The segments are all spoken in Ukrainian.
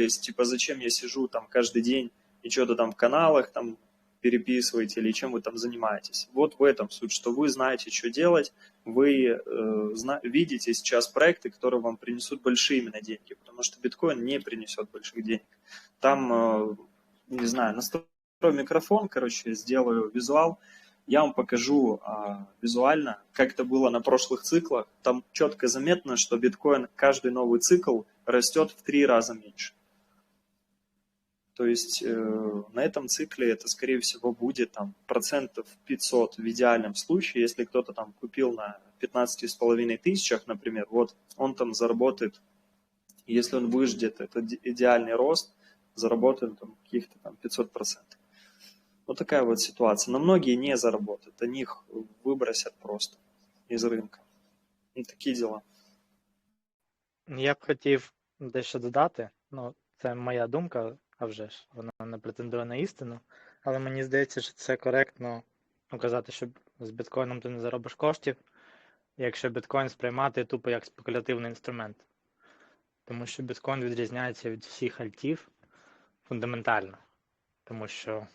есть, типа, зачем я сижу там каждый день и что-то там в каналах там переписываете или чем вы там занимаетесь. Вот в этом суть, что вы знаете, что делать, вы э, зна- видите сейчас проекты, которые вам принесут большие именно деньги, потому что биткоин не принесет больших денег. Там, э, не знаю, настрою микрофон, короче, сделаю визуал, я вам покажу а, визуально, как это было на прошлых циклах. Там четко заметно, что биткоин каждый новый цикл растет в три раза меньше. То есть э, на этом цикле это, скорее всего, будет там, процентов 500 в идеальном случае. Если кто-то там купил на 15,5 тысячах, например, вот он там заработает, если он выждет этот идеальный рост, заработает там каких-то там 500 процентов. Вот такая вот ситуация. Но многие не заработают, они их выбросят просто із ринку. Ну, такі діла. Я б хотів дещо додати. Ну, це моя думка, А вже ж вона не претендує на істину. Але мені здається, що це коректно ну, що з біткоїном ти не заробиш коштів, якщо біткоін сприймати тупо як спекулятивний інструмент. Тому що біткоін відрізняється від всіх альтів фундаментально. Тому що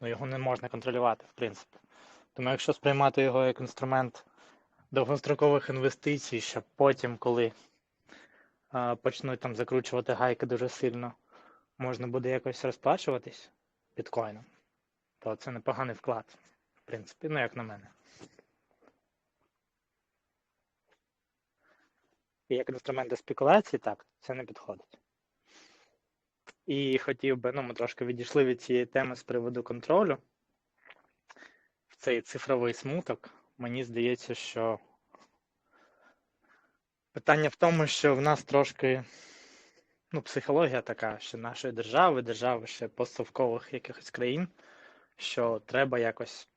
ну, його не можна контролювати, в принципі. Тому якщо сприймати його як інструмент довгострокових інвестицій, щоб потім, коли а, почнуть там закручувати гайки дуже сильно, можна буде якось розплачуватись біткоїном, то це непоганий вклад, в принципі, ну як на мене. І як інструмент для спекуляції, так, це не підходить. І хотів би, ну, ми трошки відійшли від цієї теми з приводу контролю. В цей цифровий смуток, мені здається, що питання в тому, що в нас трошки ну, психологія така, що нашої держави, держави ще постсовкових якихось країн, що треба якось,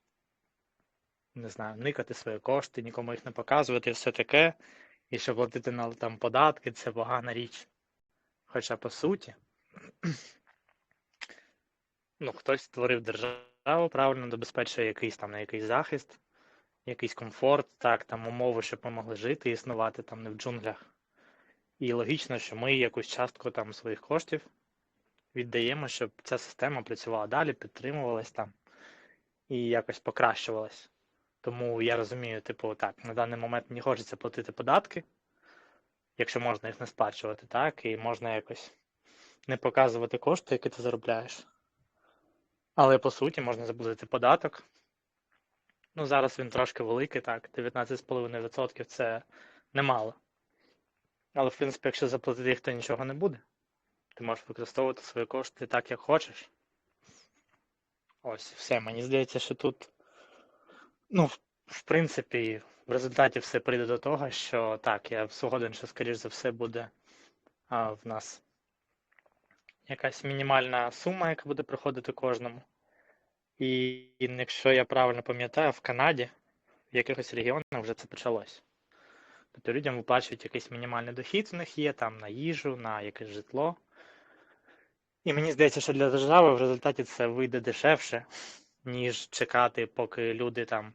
не знаю, никати свої кошти, нікому їх не показувати, і все таке, і що платити на там податки це погана річ. Хоча по суті ну, хтось створив державу, правильно забезпечує якийсь там на якийсь захист, якийсь комфорт, так, там умови, щоб ми могли жити і існувати там не в джунглях. І логічно, що ми якусь частку там своїх коштів віддаємо, щоб ця система працювала далі, підтримувалась там і якось покращувалась. Тому я розумію, типу, так, на даний момент мені хочеться платити податки, якщо можна їх не сплачувати, так, і можна якось не показувати кошти, які ти заробляєш. Але по суті можна заплатити податок. Ну, зараз він трошки великий, так, 19,5% це немало. Але, в принципі, якщо заплатити їх, то нічого не буде. Ти можеш використовувати свої кошти так, як хочеш. Ось, все. Мені здається, що тут, ну, в, принципі, в результаті все прийде до того, що так, я згоден, що, скоріш за все, буде а, в нас якась мінімальна сума, яка буде приходити кожному. І, і якщо я правильно пам'ятаю, в Канаді в якихось регіонах вже це почалось. Тобто людям виплачують якийсь мінімальний дохід, у них є там на їжу, на якесь житло. І мені здається, що для держави в результаті це вийде дешевше, ніж чекати, поки люди там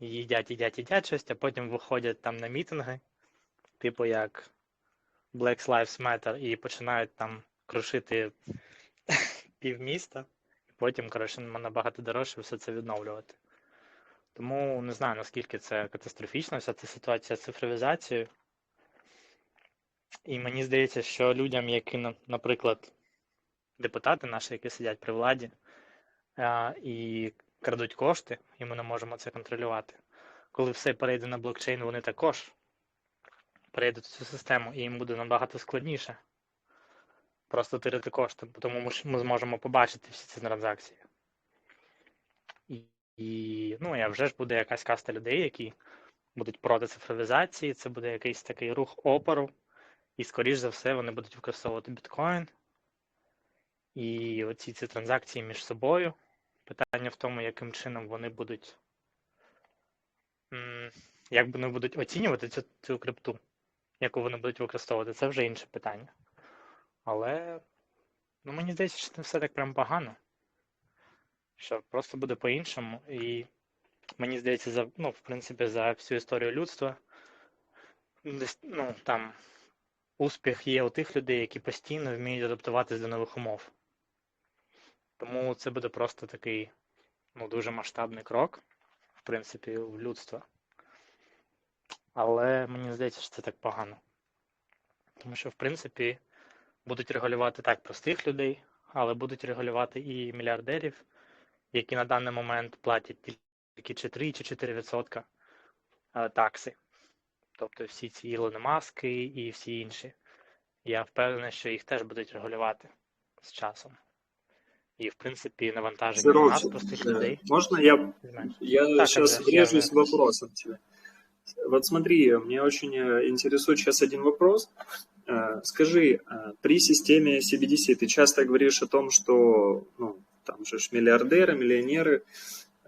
їдять, їдять, їдять щось, а потім виходять там на мітинги, типу як Black Lives Matter, і починають там крушити півміста, і потім, коротше, набагато дорожче все це відновлювати. Тому не знаю, наскільки це катастрофічна вся ця ситуація з цифровізацією. І мені здається, що людям, які, наприклад, депутати наші, які сидять при владі і крадуть кошти, і ми не можемо це контролювати. Коли все перейде на блокчейн, вони також перейдуть в цю систему, і їм буде набагато складніше просто тирити кошти, тому ми зможемо побачити всі ці транзакції. І, і ну, а вже ж буде якась каста людей, які будуть проти цифровізації, це буде якийсь такий рух опору, і, скоріш за все, вони будуть використовувати біткоін. І оці ці транзакції між собою. Питання в тому, яким чином вони будуть. Як вони будуть оцінювати цю, цю крипту, яку вони будуть використовувати, це вже інше питання. Але ну, мені здається, що не все так прям погано. Що просто буде по-іншому. І мені здається, за, ну, в принципі, за всю історію людства. Десь, ну, там успіх є у тих людей, які постійно вміють адаптуватись до нових умов. Тому це буде просто такий ну, дуже масштабний крок, в принципі, в людство. Але мені здається, що це так погано. Тому що, в принципі, будуть регулювати так простих людей, але будуть регулювати і мільярдерів, які на даний момент платять тільки чи 3 чи 4% е, такси. Тобто всі ці Ілони Маски і всі інші. Я впевнений, що їх теж будуть регулювати з часом. І, в принципе, навантажение на нас, простых людей. Можно я, я так, сейчас Андрей, врежусь я... вопросом тебе? Вот смотри, мне очень э, интересует сейчас один вопрос. Э, скажи, э, при системе CBDC ты часто говоришь о том, что ну, там же миллиардеры, миллионеры,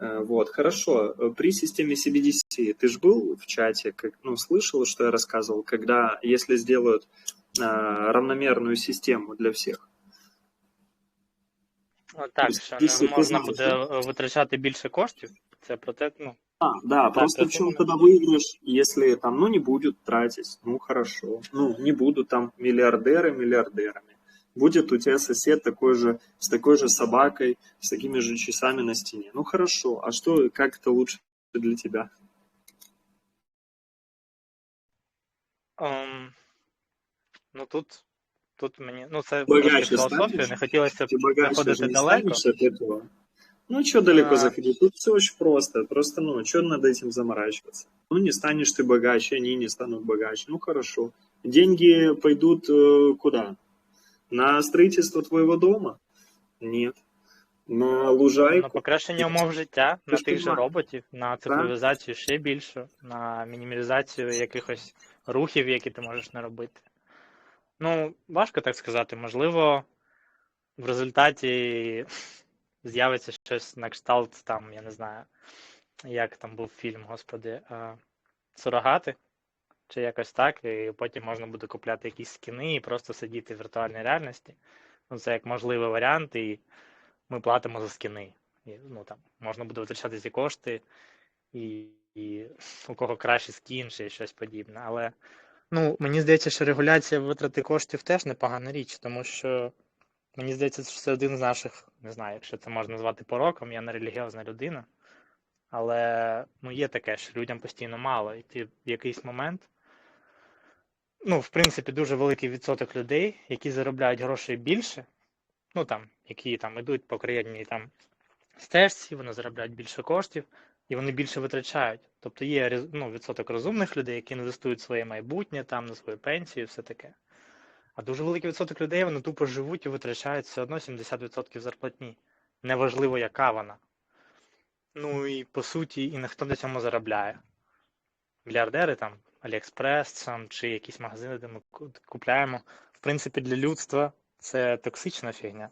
вот, хорошо. При системе CBDC ты же был в чате, как, ну, слышал, что я рассказывал, когда, если сделают равномерную систему для всех, Ну, так, що не можна буде витрачати більше коштів. Це про те, ну. А, да, так, просто в чем тогда выигрыш, если там, ну, не будут тратить, ну, хорошо, ну, не будут там миллиардеры миллиардерами Будет у тебя сосед такой же, с такой же собакой, с такими же часами на стене. Ну, хорошо, а что, как это лучше для тебя? Um, ну, тут тут мені, ну це трошки філософія, не хотілося б заходити далеко. Ну, что далеко а... заходить? Тут все очень просто. Просто, ну, что над этим заморачиваться? Ну, не станешь ты богаче, они не станут богаче. Ну, хорошо. Деньги пойдут э, куда? На строительство твоего дома? Нет. На лужайку? На покращення умов життя, на тих же роботів, на цифровізацію ще більше, на мінімізацію якихось рухів, які ти можеш не робити. Ну, важко так сказати. Можливо, в результаті з'явиться щось на кшталт, там, я не знаю, як там був фільм, господи, сурогати, чи якось так, і потім можна буде купляти якісь скіни і просто сидіти в віртуальній реальності. Ну, Це як можливий варіант, і ми платимо за скіни. І, ну, там, Можна буде витрачати ці кошти, і, і у кого кращий скін, чи щось подібне. Але Ну, мені здається, що регуляція витрати коштів теж непогана річ, тому що мені здається, що це один з наших, не знаю, якщо це можна назвати пороком, я не релігіозна людина. Але ну, є таке, що людям постійно мало. І ти в якийсь момент, ну, в принципі, дуже великий відсоток людей, які заробляють грошей більше, ну там, які там ідуть по країні там стежці, вони заробляють більше коштів і вони більше витрачають. Тобто є ну, відсоток розумних людей, які інвестують в своє майбутнє, там, на свою пенсію і все таке. А дуже великий відсоток людей вони тупо живуть і витрачають все одно 70% зарплатні. Неважливо, яка вона. Ну і по суті, і ніхто на цьому заробляє. Мільярдери там, Аліекспрес там, чи якісь магазини, де ми купляємо. В принципі, для людства це токсична фігня.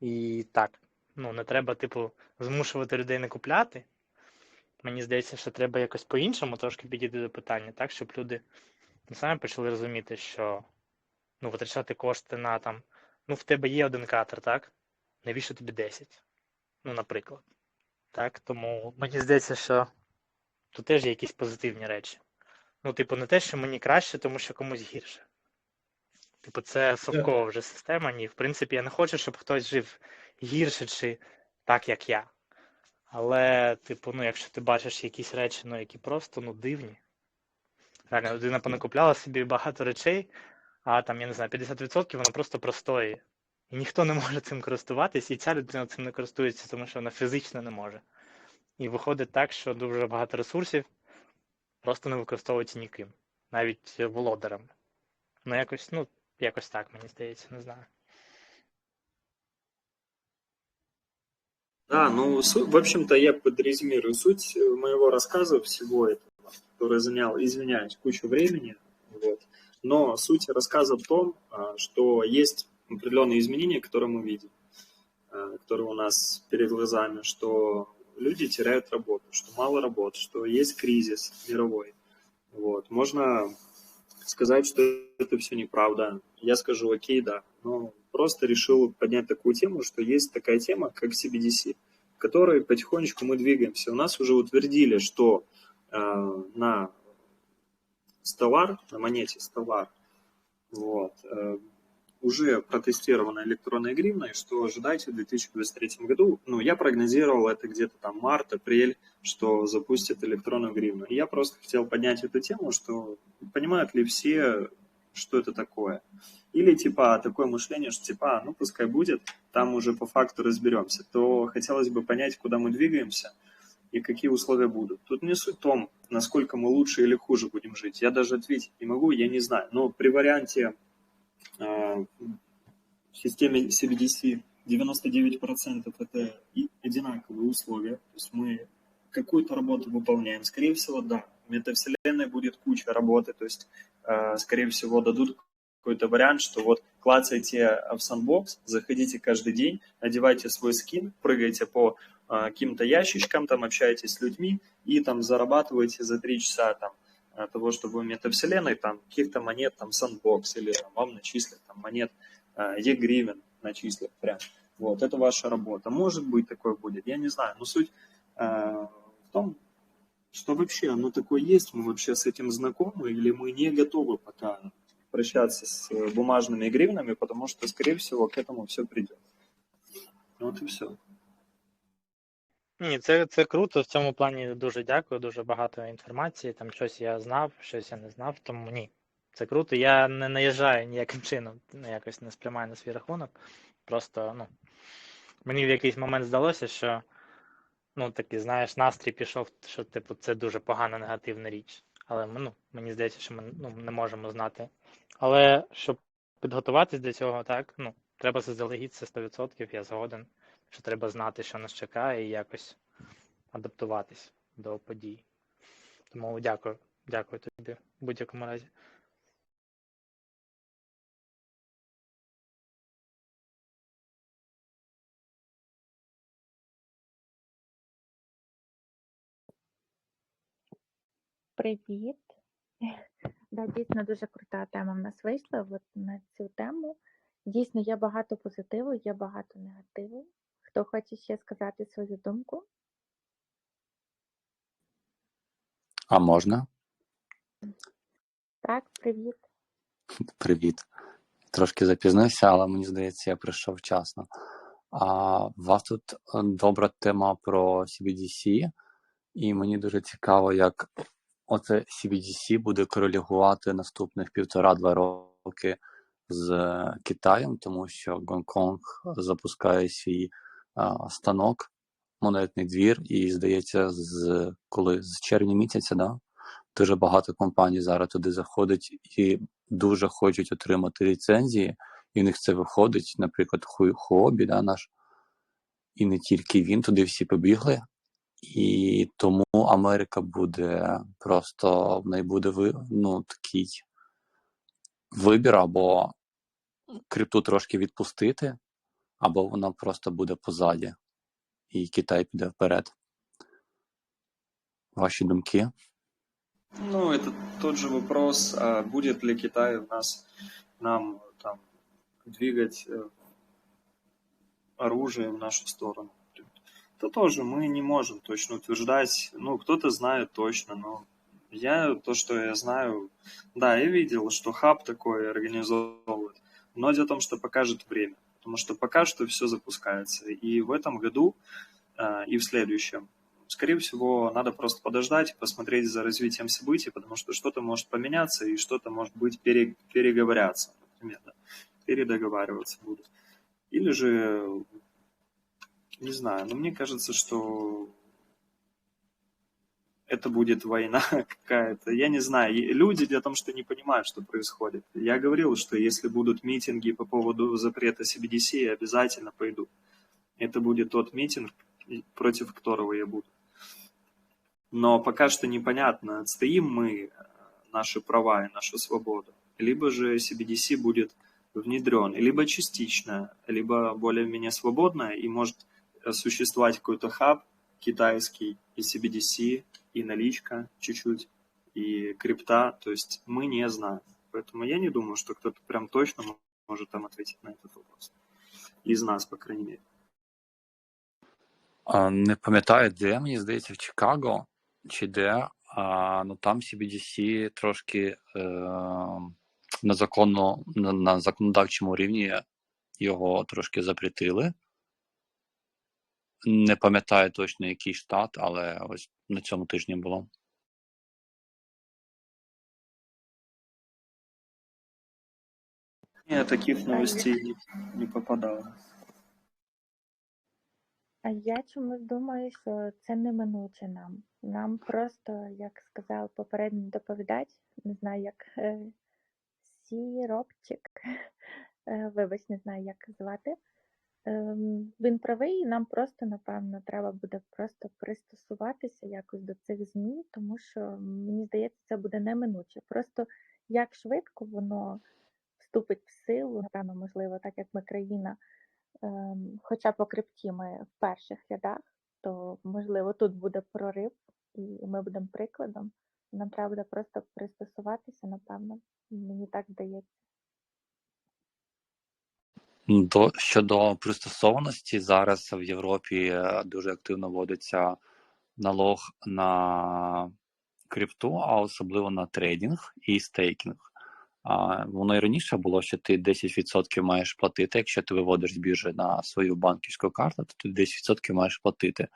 І так, ну не треба, типу, змушувати людей не купляти. Мені здається, що треба якось по-іншому трошки підійти до питання, так, щоб люди самі почали розуміти, що ну, витрачати кошти на там, ну, в тебе є один катер, так? Навіщо тобі 10? Ну, наприклад. Так, Тому мені здається, що тут теж є якісь позитивні речі. Ну, типу, не те, що мені краще, тому що комусь гірше. Типу, це совкова вже система. Ні, в принципі, я не хочу, щоб хтось жив гірше чи так, як я. Але, типу, ну, якщо ти бачиш якісь речі, ну, які просто ну, дивні. Реально, людина понакупляла собі багато речей, а там, я не знаю, 50% воно просто простоє. І ніхто не може цим користуватись, і ця людина цим не користується, тому що вона фізично не може. І виходить так, що дуже багато ресурсів просто не використовується ніким, навіть володарами. Ну, якось, ну, якось так, мені здається, не знаю. Да, ну, в общем-то, я подрезюмирую суть моего рассказа всего этого, который занял, извиняюсь, кучу времени, вот. но суть рассказа в том, а, что есть определенные изменения, которые мы видим, а, которые у нас перед глазами, что люди теряют работу, что мало работы, что есть кризис мировой. Вот. Можно сказать, что это все неправда. Я скажу, окей, да. Но просто решил поднять такую тему, что есть такая тема, как CBDC, в которой потихонечку мы двигаемся. У нас уже утвердили, что э, на Stellar, на монете Stellar, Вот. Э, Уже протестирована электронная гривна, и что ожидайте в 2023 году. Ну, я прогнозировал это где-то там март, апрель, что запустят электронную гривну. И я просто хотел поднять эту тему, что понимают ли все, что это такое. Или типа такое мышление, что типа, а, ну пускай будет, там уже по факту разберемся. То хотелось бы понять, куда мы двигаемся и какие условия будут. Тут не суть в том, насколько мы лучше или хуже будем жить. Я даже ответить не могу, я не знаю. Но при варианте в системе CBDC 99% это одинаковые условия. То есть мы какую-то работу выполняем. Скорее всего, да. В метавселенной будет куча работы. То есть, э, скорее всего, дадут какой-то вариант, что вот клацайте в Sandbox, заходите каждый день, одевайте свой скин, прыгайте по а, каким-то ящичкам, там общаетесь с людьми и там зарабатываете за 3 часа там а, того, что вы в метавселенной, там каких-то монет, там Sandbox или там, вам начислят там монет E-гривен начислят прям. Вот, это ваша работа. Может быть, такое будет, я не знаю. Но суть э, в том, что вообще оно такое есть, мы вообще с этим знакомы или мы не готовы пока прощаться с бумажными гривнами, потому что, скорее всего, к этому все придет. Вот и все. Ні, це, це круто. В цьому плані дуже дякую, дуже багато інформації. Там щось я знав, щось я не знав, тому ні. Це круто. Я не наїжджаю ніяким чином, ну, якось не сприймаю на свій рахунок. Просто, ну, мені в якийсь момент здалося, що ну, такий, знаєш, настрій пішов, що, типу, це дуже погана негативна річ. Але ну, мені здається, що ми ну, не можемо знати. Але щоб підготуватись до цього, так, ну, треба заздалегідь це 100%, я згоден що треба знати, що нас чекає, і якось адаптуватись до подій. Тому дякую, дякую тобі в будь-якому разі. Привіт. Да, дійсно дуже крута тема в нас вийшла от на цю тему. Дійсно, є багато позитиву, є багато негативу. Хто хоче ще сказати свою думку? А можна? Так, привіт. Привіт. Трошки запізнився, але мені здається, я прийшов вчасно. А у вас тут е, добра тема про CBDC, і мені дуже цікаво, як оце CBDC буде корелігувати наступних півтора-два роки з Китаєм, тому що Гонконг запускає свій а, станок, монетний двір, і здається, з коли з червня місяця, да, дуже багато компаній зараз туди заходить і дуже хочуть отримати ліцензії, і в них це виходить, наприклад, Ху- Хуобі, да, наш, і не тільки він, туди всі побігли. І тому Америка буде просто в неї буде ну, такий вибір або крипту трошки відпустити, або вона просто буде позаді, і Китай піде вперед. Ваші думки? Ну, это тот же вопрос, а будет ли Китай у нас нам там двигать э, оружие в нашу сторону. Это тоже мы не можем точно утверждать. Ну, кто-то знает точно, но я то, что я знаю, да, я видел, что хаб такой организовывает. Но дело в том, что покажет время. Потому что пока что все запускается. И в этом году, э, и в следующем, скорее всего, надо просто подождать посмотреть за развитием событий, потому что что-то может поменяться и что-то может быть пере- переговоряться, например, да, передоговариваться будут. Или же, не знаю, но мне кажется, что это будет война какая-то. Я не знаю, люди в том, что не понимают, что происходит. Я говорил, что если будут митинги по поводу запрета CBDC, я обязательно пойду. Это будет тот митинг, против которого я буду. Но пока что непонятно, отстоим мы э, наши права и нашу свободу, либо же CBDC будет внедрен, либо частично, либо более-менее свободно, и может э, существовать какой-то хаб китайский, и CBDC, и наличка чуть-чуть, и крипта, то есть мы не знаем. Поэтому я не думаю, что кто-то прям точно может там ответить на этот вопрос. Из нас, по крайней мере. А, Не пам'ятаю, де, мені здається, в Чикаго чи де, а, ну там CBDC трошки е, на законно, на, на законодавчому рівні його трошки запретили. Не пам'ятаю точно який штат, але ось на цьому тижні було. Я таких новостей не, не попадало. А я чомусь думаю, що це неминуче нам. Нам просто, як сказав попередній доповідач, не знаю, як е, сіропчик, е, вибач, не знаю, як звати. Ем, він правий, і нам просто, напевно, треба буде просто пристосуватися якось до цих змін, тому що мені здається, це буде неминуче. Просто як швидко воно вступить в силу, напевно, можливо, так як ми країна, ем, хоча по крипті ми в перших рядах, то можливо тут буде прорив, і ми будемо прикладом. Нам треба буде просто пристосуватися, напевно. Мені так здається. До щодо пристосованості, зараз в Європі е, дуже активно вводиться налог на крипту, а особливо на трейдинг і стейкінг. А воно і раніше було, що ти 10% маєш платити. Якщо ти виводиш з біржі на свою банківську карту, то ти 10% маєш платити.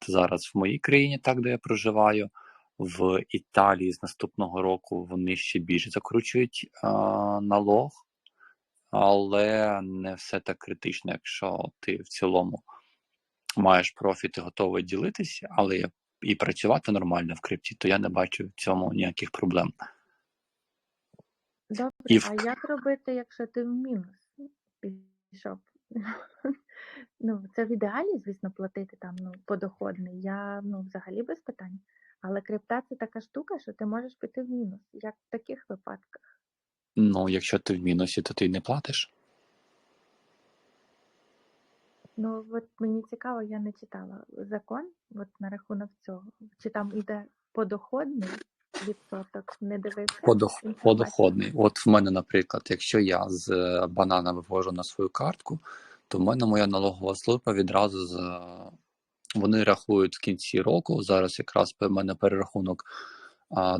Це зараз в моїй країні, так де я проживаю. В Італії з наступного року вони ще більше закручують а, налог, але не все так критично, якщо ти в цілому маєш профіт і готовий ділитися, але і працювати нормально в крипті, то я не бачу в цьому ніяких проблем. Добре, І в- а як робити, якщо ти в мінус пішов? Ну, це в ідеалі, звісно, платити там ну, подоходний. Я ну, взагалі без питань. Але крипта це така штука, що ти можеш піти в мінус. Як в таких випадках? Ну, якщо ти в мінусі, то ти не платиш. Ну, от мені цікаво, я не читала закон от на рахунок цього. Чи там іде подоходний відсоток, не дивився? Подох... Подоходний. От в мене, наприклад, якщо я з банана вивожу на свою картку, то в мене моя налогова служба відразу з вони рахують в кінці року. Зараз якраз в мене перерахунок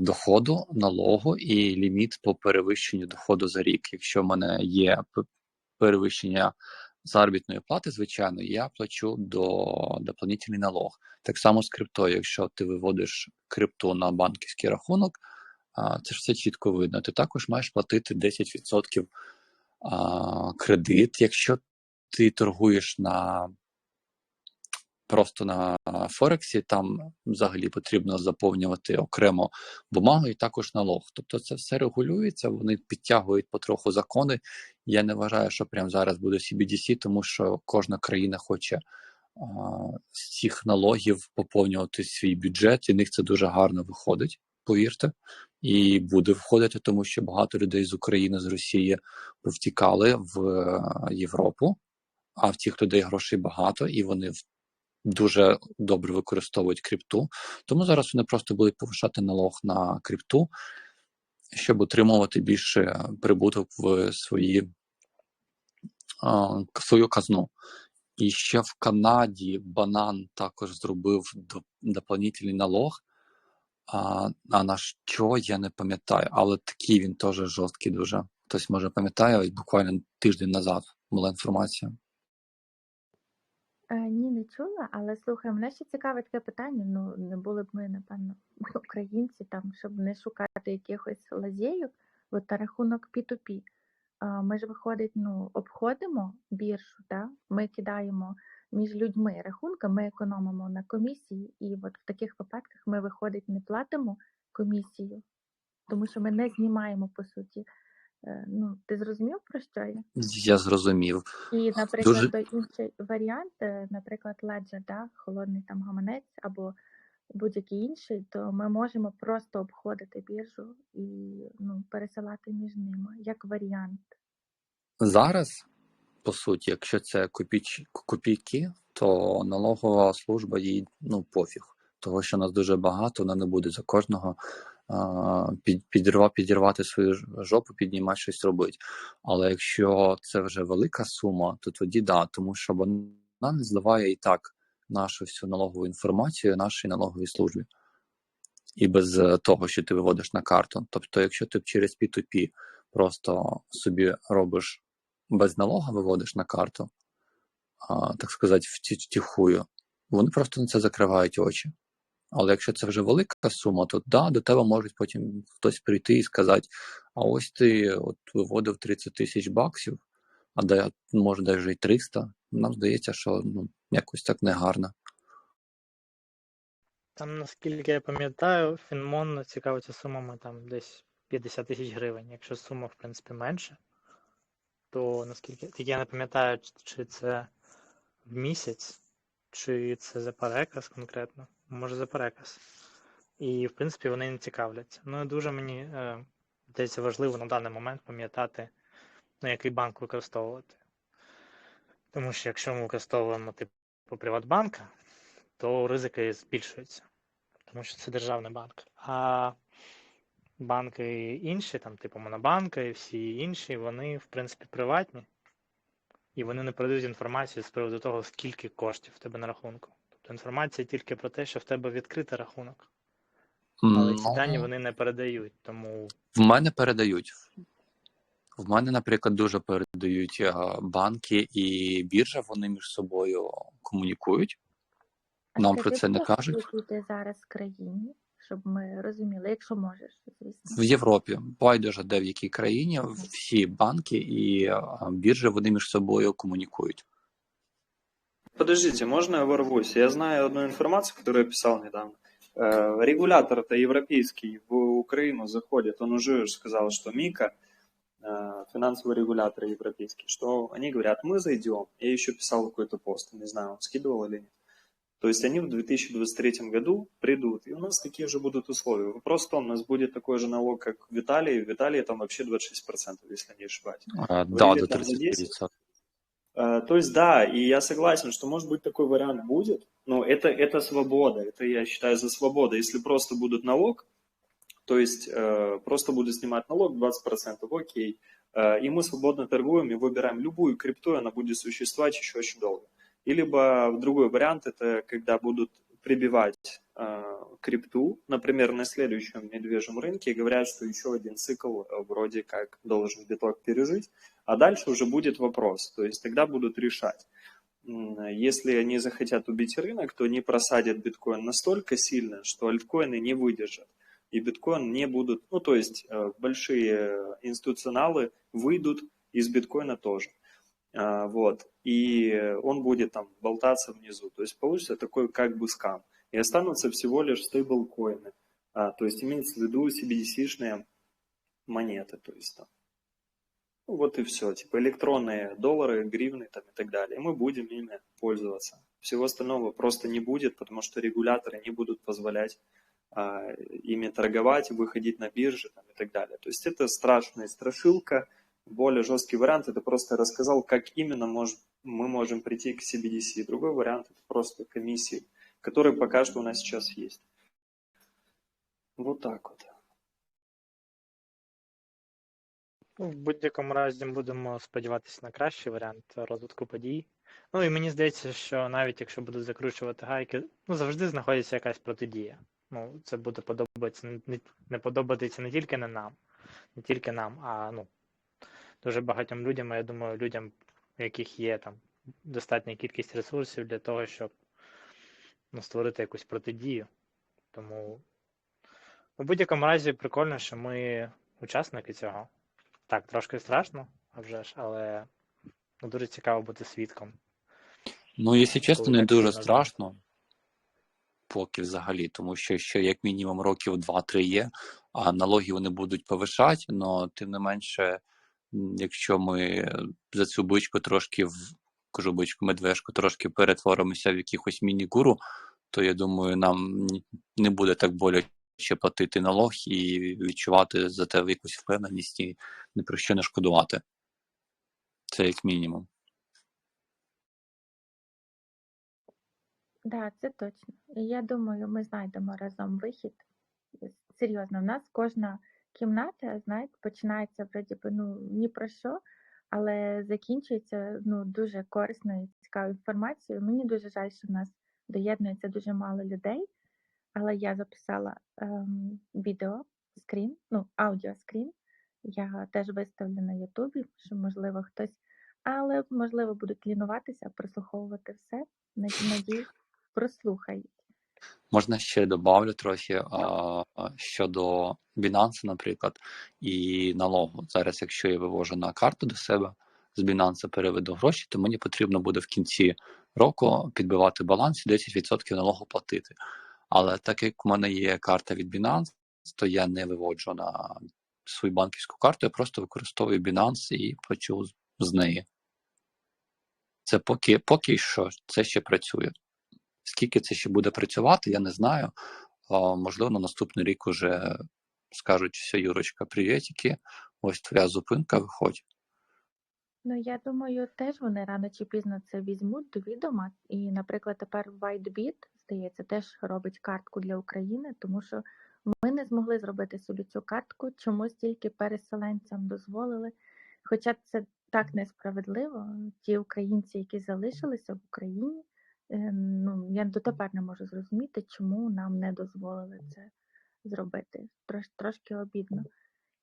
доходу, налогу і ліміт по перевищенню доходу за рік. Якщо в мене є перевищення заробітної плати, звичайно, я плачу до дополнительний налог. Так само з криптою. Якщо ти виводиш крипту на банківський рахунок, це ж все чітко видно. Ти також маєш платити 10% кредит. Якщо ти торгуєш на просто на Форексі, там взагалі потрібно заповнювати окремо бумагу і також налог. Тобто це все регулюється, вони підтягують потроху закони. Я не вважаю, що прямо зараз буде CBDC, тому що кожна країна хоче з цих налогів поповнювати свій бюджет, і в них це дуже гарно виходить, повірте. І буде входити, тому що багато людей з України, з Росії повтікали в е, Європу, а в тих людей грошей багато, і вони дуже добре використовують крипту. Тому зараз вони просто будуть повишати налог на крипту, щоб отримувати більше прибуток в свої, свою казну. І ще в Канаді банан також зробив до- дополнительний налог. А, а на що я не пам'ятаю, але такий він теж жорсткий дуже. Хтось може пам'ятає, ось буквально тиждень назад була інформація. Е, ні, не чула, але слухай, мене ще цікаве таке питання. Ну, не були б ми, напевно, українці, там, щоб не шукати якихось лазєйок, от на рахунок P2P. Ми ж виходить, ну, обходимо біржу, да? ми кидаємо між людьми рахунки, ми економимо на комісії, і от в таких випадках ми, виходить, не платимо комісію, тому що ми не знімаємо по суті. Е, Ну, ти зрозумів про що я? Я зрозумів. І, наприклад, Дуже- інший варіант, е, наприклад, Ledger, да, холодний там гаманець або будь-який інший, то ми можемо просто обходити біржу і ну, пересилати між ними як варіант. Зараз, по суті, якщо це копійч... копійки, то налогова служба їй ну пофіг. Того, що нас дуже багато, вона не буде за кожного а, під, підірва, підірвати свою жопу, піднімати щось робити. Але якщо це вже велика сума, то тоді да, тому що вона не зливає і так нашу всю налогову інформацію нашій налоговій службі. І без е, того, що ти виводиш на карту. Тобто, якщо ти через P2P просто собі робиш без налога, виводиш на карту, а, так сказати, втіхую, вони просто на це закривають очі. Але якщо це вже велика сума, то да, до тебе можуть потім хтось прийти і сказати: а ось ти от виводив 30 тисяч баксів, а де може навіть і 300. Нам здається, що ну, якось так негарно. Там, наскільки я пам'ятаю, Фінмон цікавиться сумами там десь 50 тисяч гривень. Якщо сума, в принципі, менше, то наскільки. Я не пам'ятаю, чи це в місяць, чи це за переказ конкретно. Може за переказ. І, в принципі, вони не цікавляться. Ну і дуже мені е, важливо на даний момент пам'ятати, ну, який банк використовувати. Тому що якщо ми використовуємо типу Приватбанка, то ризики збільшуються, тому що це державний банк. А банки інші, там, типу Монобанка і всі інші, вони, в принципі, приватні, і вони не передають інформацію з приводу того, скільки коштів в тебе на рахунку. Тобто інформація тільки про те, що в тебе відкритий рахунок. Але ці дані вони не передають, тому В мене передають. В мене, наприклад, дуже передають е, банки і біржа, вони між собою комунікують. А Нам про це не кажуть. ти зараз в країні, щоб ми розуміли, якщо можеш, звісно. В Європі, байдуже де в якій країні, всі банки і е, біржі вони між собою комунікують. Подождите, можно я ворвусь? Я знаю одну информацию, которую я писал недавно. Э, Регулятор-то европейский в Украину заходит, он уже сказал, что МИКа, э, финансовый регулятор европейский, что они говорят, мы зайдем. Я еще писал какой-то пост, не знаю, он скидывал или нет. То есть они в 2023 году придут, и у нас такие же будут условия. Вопрос в том, у нас будет такой же налог, как в Италии. В Италии там вообще 26%, если не ошибаюсь. Е, Да, до там за 10. 30%. Э, То есть, да, и я согласен, что, может быть, такой вариант будет, но это, это свобода, это я считаю за свободу. Если просто будут налог, то есть э, просто буду снимать налог 20%, окей, Э, и мы свободно торгуем и выбираем любую крипту, она будет существовать еще очень долго. И либо другой вариант, это когда будут прибивать крипту, например, на следующем медвежьем рынке, и говорят, что еще один цикл э, вроде как должен биток пережить, а дальше уже будет вопрос, то есть тогда будут решать. Если они захотят убить рынок, то они просадят биткоин настолько сильно, что альткоины не выдержат. И биткоин не будут, ну то есть э, большие институционалы выйдут из биткоина тоже. Вот. И он будет там болтаться внизу. То есть получится такой как бы скам. И останутся всего лишь стейблкоины. А, то есть имеется в виду CBDC-шные монеты. То есть там ну, вот и все. Типа электронные доллары, гривны там и так далее. Мы будем ими пользоваться. Всего остального просто не будет, потому что регуляторы не будут позволять а, ими торговать, выходить на биржи там, и так далее. То есть это страшная страшилка. Более жесткий вариант это просто рассказал, как именно мож- мы можем прийти к CBDC. Другой вариант это просто комиссии, которые пока что у нас сейчас есть. Вот так вот. Ну, в будь-якому разі будемо сподіватися на кращий варіант розвитку подій. Ну і мені здається, що навіть якщо будуть закручувати гайки, ну завжди знаходиться якась протидія. Ну, це буде подобатися не, не, подобатися не тільки не нам, не тільки нам, а ну дуже багатьом людям, я думаю, людям, у яких є там достатня кількість ресурсів для того, щоб ну, створити якусь протидію. Тому у будь-якому разі прикольно, що ми учасники цього. Так, трошки страшно, а вже ж, але ну, дуже цікаво бути свідком. Ну, якщо чесно, не дуже страшно. Поки взагалі, тому що ще як мінімум років 2-3 є, а налоги вони будуть повишати, але тим не менше, якщо ми за цю бичку трошки бичку, медвежку трошки перетворимося в якихось міні-гуру, то я думаю, нам не буде так боляче платити налог і відчувати за те якусь впевненість і ні про що не шкодувати. Це як мінімум. Да, це точно. І я думаю, ми знайдемо разом вихід. Серйозно, в нас кожна кімната, знаєте, починається вроді ну, ні про що, але закінчується ну, дуже корисною, цікавою інформацією. Мені дуже жаль, що в нас доєднується дуже мало людей, але я записала ем, відео, скрін, ну, аудіоскрін, Я теж виставлю на Ютубі, що можливо хтось, але можливо будуть лінуватися, прослуховувати все. Наді- Надіюсь, прослухають. Можна ще добавлю трохи а, щодо Binance, наприклад, і налогу. Зараз, якщо я вивожу на карту до себе з Binance переведу гроші, то мені потрібно буде в кінці року підбивати баланс і 10% налогу платити. Але так як у мене є карта від Binance, то я не виводжу на свою банківську карту, я просто використовую Binance і плачу з неї. Це поки, поки що це ще працює. Скільки це ще буде працювати, я не знаю. Можливо, на наступний рік уже скажуть, все, Юрочка, привітики, ось твоя зупинка, виходь. Ну, я думаю, теж вони рано чи пізно це візьмуть до відома. І, наприклад, тепер WhiteBit, здається, теж робить картку для України, тому що ми не змогли зробити собі цю картку, чомусь тільки переселенцям дозволили. Хоча це так несправедливо. Ті українці, які залишилися в Україні, ну я дотепер не можу зрозуміти, чому нам не дозволили це зробити. Трош, трошки обідно.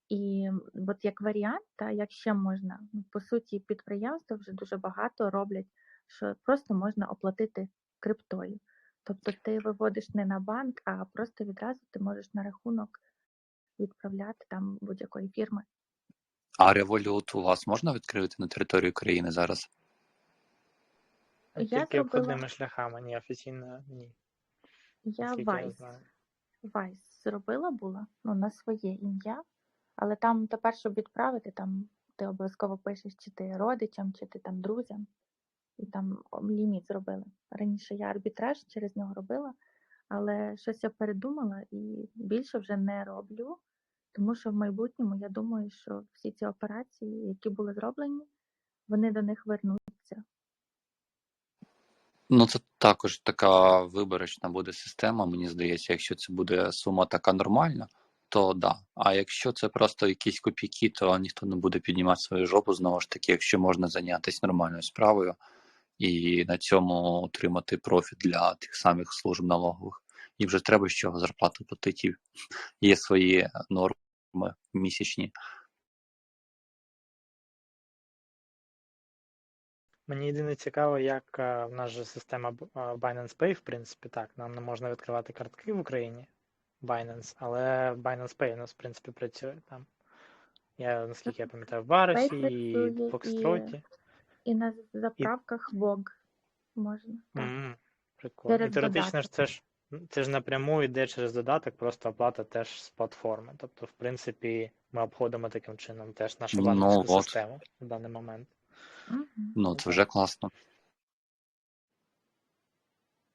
І от як варіант, та як ще можна, ну, по суті, підприємства вже дуже багато роблять, що просто можна оплатити криптою. Тобто ти виводиш не на банк, а просто відразу ти можеш на рахунок відправляти там будь-якої фірми. А револют у вас можна відкрити на території України зараз? Я Тільки зробила- обходними шляхами, ні, офіційно ні. Я я Vice, зробила була ну, на своє ім'я, але там тепер, щоб відправити, там ти обов'язково пишеш, чи ти родичам, чи ти там друзям, і там ліміт зробили. Раніше я арбітраж через нього робила, але щось я передумала і більше вже не роблю, тому що в майбутньому я думаю, що всі ці операції, які були зроблені, вони до них вернуться. Ну, це також така виборочна буде система, мені здається, якщо це буде сума така нормальна, то да. А якщо це просто якісь копійки, то ніхто не буде піднімати свою жопу знову ж таки, якщо можна зайнятися нормальною справою і на цьому отримати профіт для тих самих служб налогових. І вже треба з чого зарплату платити. Є свої норми місячні. Мені єдине цікаво, як е, в нас же система е, Binance Pay, в принципі, так, нам не можна відкривати картки в Україні Binance, але Binance Pay у нас, в принципі, працює там. Я, наскільки я пам'ятаю, в Барисі і в Фокстроті. І на заправках VOG можна. М, Прикольно. І теоретично ж це ж це ж напряму йде через додаток, просто оплата теж з платформи. Тобто, в принципі, ми обходимо таким чином теж нашу Ну, банківську от. систему в даний момент. Ну, це вже класно.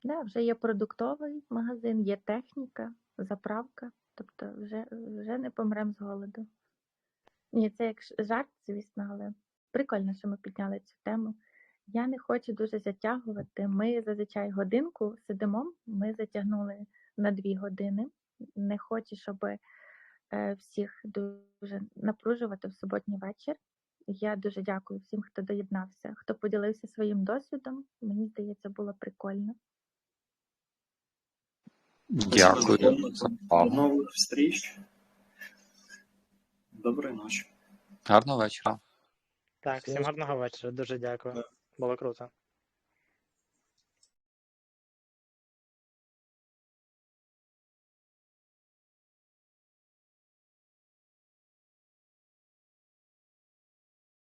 Да, вже є продуктовий магазин, є техніка, заправка, тобто вже, вже не помремо з голоду. Ні, це як жарт, звісно, але прикольно, що ми підняли цю тему. Я не хочу дуже затягувати. Ми зазвичай годинку сидимо, ми затягнули на дві години. Не хочу, щоб е, всіх дуже напружувати в суботній вечір. Я дуже дякую всім, хто доєднався, хто поділився своїм досвідом. Мені здається, було прикольно. Дякую за До нових новых Доброї ночі. Гарного вечора. Так, всім гарного вечора, дуже дякую. Було круто.